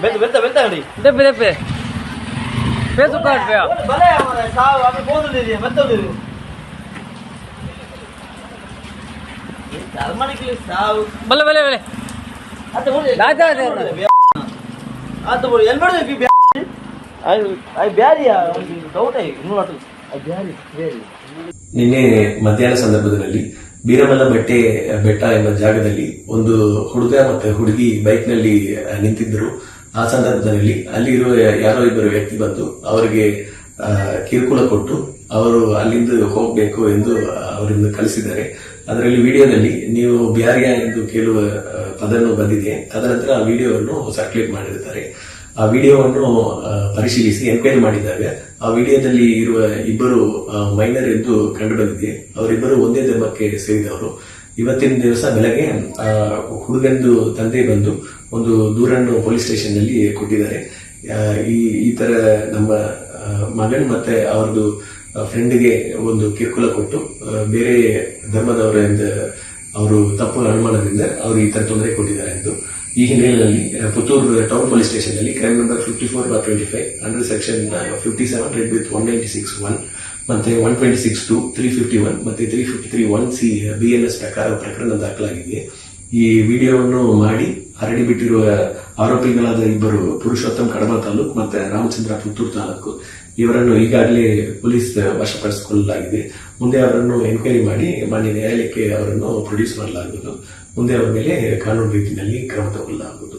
ಬೆತ್ತ ಬೆತ್ತ ಬೆತ್ತ ಅಂಗಡಿ. ದೆಪ್ಪೆ ಬಲೆ ಮಾರ್ರೆ, ಸಾವು ಮತ್ತೊಂದಿರಿ. ಬಲೆ ಬಲೆ ಬಲೆ. ಎಲ್ಲಿ ಬ್ಯಾರಿಯಾ ಡೌಟ್ ಇನ್ನೂ ಅಟ್ಟು ಬ್ಯಾರಿ ಬ್ಯಾರಿ. ನಿನ್ನೆ ಮಧ್ಯಾಹ್ನ ಸಂದರ್ಭದಲ್ಲಿ ಬೀರಮಲ್ಲ ಬಟ್ಟೆ ಬೆಟ್ಟ ಎಂಬ ಜಾಗದಲ್ಲಿ ಒಂದು ಹುಡುಗ ಮತ್ತೆ ಹುಡುಗಿ ಬೈಕ್ನಲ್ಲಿ ನಿಂತಿದ್ದರು. ಆ ಸಂದರ್ಭದಲ್ಲಿ ಅಲ್ಲಿ ಇರುವ ಯಾರೋ ಇಬ್ಬರು ವ್ಯಕ್ತಿ ಬಂದು ಅವರಿಗೆ ಕಿರುಕುಳ ಕೊಟ್ಟು ಅವರು ಅಲ್ಲಿಂದ ಹೋಗಬೇಕು ಎಂದು ಅವರಿಂದ ಕಲಿಸಿದ್ದಾರೆ ಅದರಲ್ಲಿ ವಿಡಿಯೋದಲ್ಲಿ ನೀವು ಬ್ಯಾರಿಯಾ ಎಂದು ಕೇಳುವ ಪದನ್ನು ಪದನು ಬಂದಿದೆ. ತದನಂತರ ಆ ವಿಡಿಯೋವನ್ನು ಸರ್ಕ್ಯುಲೇಟ್ ಮಾಡಿರುತ್ತಾರೆ ಆ ವಿಡಿಯೋವನ್ನು ಪರಿಶೀಲಿಸಿ ಎನ್ಕ್ವೈರಿ ಮಾಡಿದಾಗ ಆ ವಿಡಿಯೋದಲ್ಲಿ ಇರುವ ಇಬ್ಬರು ಮೈನರ್ ಎಂದು ಕಂಡುಬಂದಿದೆ. ಅವರಿಬ್ಬರು ಒಂದೇ ಧರ್ಮಕ್ಕೆ ಸೇರಿದವರು. ಇವತ್ತಿನ ದಿವಸ ಬೆಳಗ್ಗೆ ಹುಡುಗಂದು ತಂದೆ ಬಂದು ಒಂದು ದೂರನ್ನು ಪೊಲೀಸ್ ಸ್ಟೇಷನ್ನಲ್ಲಿ ಕೊಟ್ಟಿದ್ದಾರೆ ಈ ಈ ತರ ನಮ್ಮ ಮಗನ್ ಮತ್ತೆ ಅವ್ರದ್ದು ಫ್ರೆಂಡ್ಗೆ ಒಂದು ಕಿರುಕುಳ ಕೊಟ್ಟು ಬೇರೆ ಧರ್ಮದವರಿಂದ ಅವರು ತಪ್ಪು ಅನುಮಾನದಿಂದ ಅವರು ಈ ತರ ತೊಂದರೆ ಕೊಟ್ಟಿದ್ದಾರೆ ಎಂದು ಈ ಹಿನ್ನೆಲೆಯಲ್ಲಿ Puttur town police ಸ್ಟೇಷನ್ನಲ್ಲಿ crime number fifty four bar twenty five under section fifty seven read with one ninety six one ಮತ್ತೆ one twenty six two three fifty one ಮತ್ತೆ three fifty three one C B N S ಪ್ರಕಾರ ಪ್ರಕರಣ ದಾಖಲಾಗಿದೆ. ಈ ವಿಡಿಯೋವನ್ನು ಮಾಡಿ ಹರಡಿ ಬಿಟ್ಟಿರುವ ಆರೋಪಿಗಳಾದ ಇಬ್ಬರು ಪುರುಷೋತ್ತಮ್ ಕಡಬ ತಾಲೂಕು ಮತ್ತೆ ರಾಮಚಂದ್ರ ಪುತ್ತೂರು ತಾಲೂಕು. ಇವರನ್ನು ಈಗಾಗಲೇ ಪೊಲೀಸ್ ವಶಪಡಿಸಿಕೊಳ್ಳಲಾಗಿದೆ. ಮುಂದೆ ಅವರನ್ನು ಎನ್ಕ್ವೈರಿ ಮಾಡಿ ಮಾನ್ಯ ನ್ಯಾಯಾಲಯಕ್ಕೆ ಅವರನ್ನು ಪ್ರೊಡ್ಯೂಸ್ ಮಾಡಲಾಗುವುದು. ಮುಂದೆ ಅವರ ಮೇಲೆ ಕಾನೂನು ರೀತಿಯಲ್ಲಿ ಕ್ರಮ ತಗೊಳ್ಳಲಾಗುವುದು.